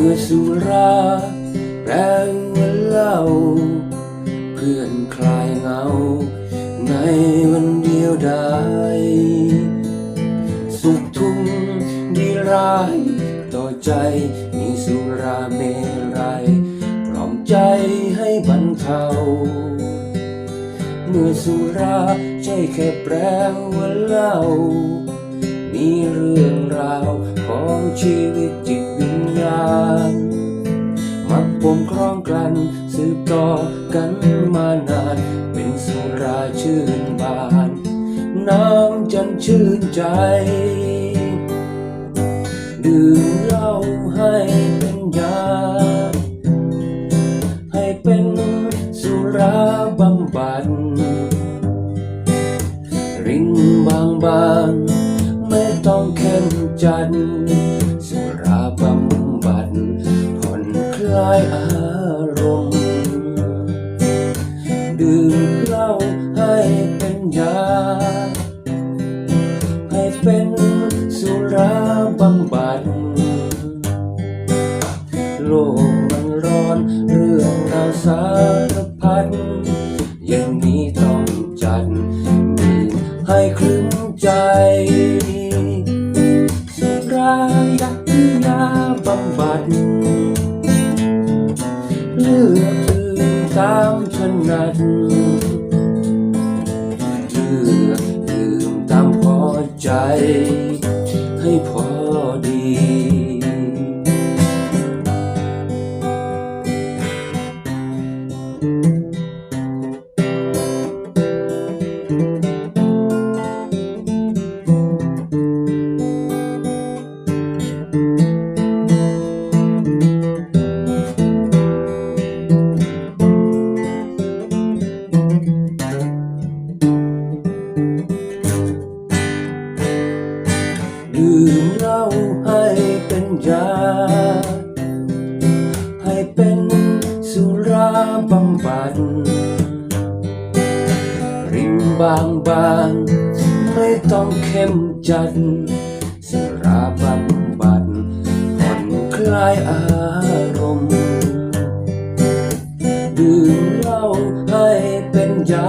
มื่อสุราแปลงว่าเหล้าเพื่อนคลายเหงา ในวันเดียวดายสุขทุกข์ดีร้าย ต่อใจมีสุราเมรัยกล่อมใจให้บรรเทาเมื่อสุราใช่แค่แปลว่าเล้ามีเรื่องราวของชีวิต มักปมครองกลันสืบต่อกันมานาน เป็นสุราชื่นบาน น้ำจันชื่นใจ ดื่มเหล้าให้เป็นยา ให้เป็นสุราบำบัดริงบางบางๆ ไม่ต้องเข้มจัดสุ ลายอารมณ์ ดื่มเหล้าให้เป็นยา ให้เป็นสุราบำบัด โลกมันร้อนเรื่องราวสารพัดอย่างนี้ต้องจัดดื่มให้คลึ้มใจสุรายาพิยาบำบัด ลือกถือตามถนัดเลือกดื่มตามพอใจ ให้พอ บำบัดริมบางบางไม่ต้องเข้มจัดสุราบำบัดผ่อนคลายอารมณ์ดื่มเหล้าให้เป็นยา